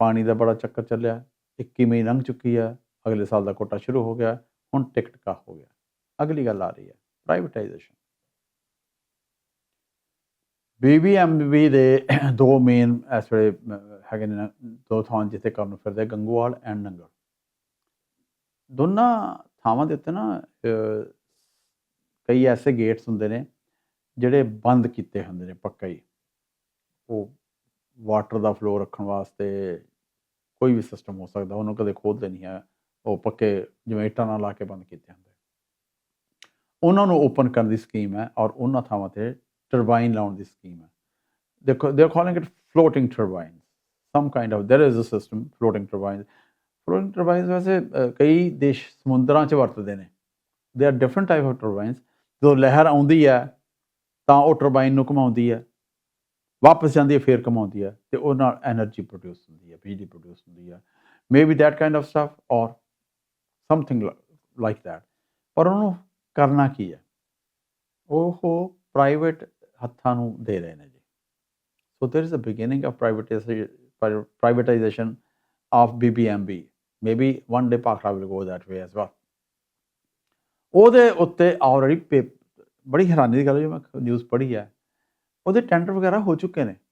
ਪਾਣੀ ਦਾ ਬੜਾ ਚੱਕਰ ਚੱਲਿਆ 21 ਮਈ ਲੰਘ ਚੁੱਕੀ ਹੈ ਅਗਲੇ ਸਾਲ ਦਾ ਕੋਟਾ ਸ਼ੁਰੂ ਹੋ ਗਿਆ, ਹੁਣ ਟਿਕਟ ਕਾ ਹੋ ਗਿਆ। ਅਗਲੀ ਗੱਲ ਆ ਰਹੀ ਹੈ ਪ੍ਰਾਈਵੇਟਾਈਜੇਸ਼ਨ ਬੀਬੀਐਮਬੀ ਦੇ ਦੋ ਮੇਨ ਇਸ ਵੇਲੇ ਹੈਗੇ ਨੇ ਦੋ ਥਾਂ ਜਿੱਥੇ ਕੰਮ ਫਿਰਦੇ ਗੰਗੂਵਾਲ ਐਂਡ ਨੰਗਲ। ਦੋਨਾਂ ਥਾਵਾਂ ਦੇ ਉੱਤੇ ਨਾ ਕਈ ਐਸੇ ਗੇਟਸ ਹੁੰਦੇ ਨੇ, ਜਿਹੜੇ ਬੰਦ ਕੀਤੇ ਹੁੰਦੇ ਨੇ, ਪੱਕਾ ਹੀ। ਉਹ ਵਾਟਰ ਦਾ ਫਲੋ ਰੱਖਣ ਵਾਸਤੇ ਕੋਈ ਵੀ ਸਿਸਟਮ ਹੋ ਸਕਦਾ ਉਹਨੂੰ ਕਦੇ ਖੋਲਦੇ ਨਹੀਂ ਹੈ ਉਹ ਪੱਕੇ ਜਿਵੇਂ ਇੱਟਾਂ ਨਾਲ ਲਾ ਕੇ ਬੰਦ ਕੀਤੇ ਹੁੰਦੇ ਉਹਨਾਂ ਨੂੰ ਓਪਨ ਕਰਨ ਦੀ ਸਕੀਮ ਹੈ ਔਰ ਉਹਨਾਂ ਥਾਵਾਂ ਤੇ ਟਰਬਾਈਨ ਲਾਉਣ ਦੀ ਸਕੀਮ ਹੈ ਦੇਖੋ they are calling it floating turbine some kind of there is a system floating turbine floating turbines ਵੈਸੇ ਅ, ਕਈ ਦੇਸ਼ ਸਮੁੰਦਰਾਂ 'ਚ ਵਰਤਦੇ ਨੇ they are different type of turbines ਜਦੋਂ ਲਹਿਰ ਆਉਂਦੀ ਹੈ ਤਾਂ ਉਹ ਟਰਬਾਈਨ ਨੂੰ ਘੁਮਾਉਂਦੀ ਹੈ ਵਾਪਸ ਜਾਂਦੀ ਹੈ, ਫੇਰ ਕਮਾਉਂਦੀ ਹੈ ਤੇ ਉਹ ਨਾਲ એનર્ਜੀ ਪ੍ਰੋਡਿਊਸ ਹੁੰਦੀ ਹੈ, ਬਿਜਲੀ ਪ੍ਰੋਡਿਊਸ ਹੁੰਦੀ ਹੈ। Maybe that kind of stuff or something like that ਪਰ ਉਹਨੂੰ ਕਰਨਾ ਕੀ ਹੈ? ਉਹ ਪ੍ਰਾਈਵੇਟ ਹੱਥਾਂ ਨੂੰ ਦੇ ਰਹੇ ਨੇ ਜੀ। So there is a beginning of privatisation privatisation of BBMB maybe one day Bhakra will go that way as well ਉਹਦੇ ਉੱਤੇ ਆਲਰੇਡੀ ਬੜੀ ਹੈਰਾਨੀ ਦੀ ਗੱਲ ਜੋ, ਮੈਂ ਨਿਊਜ਼ ਪੜ੍ਹੀ ਹੈ। ਉਹਦੇ ਟੈਂਡਰ ਵਗੈਰਾ ਹੋ ਚੁੱਕੇ ਨੇ।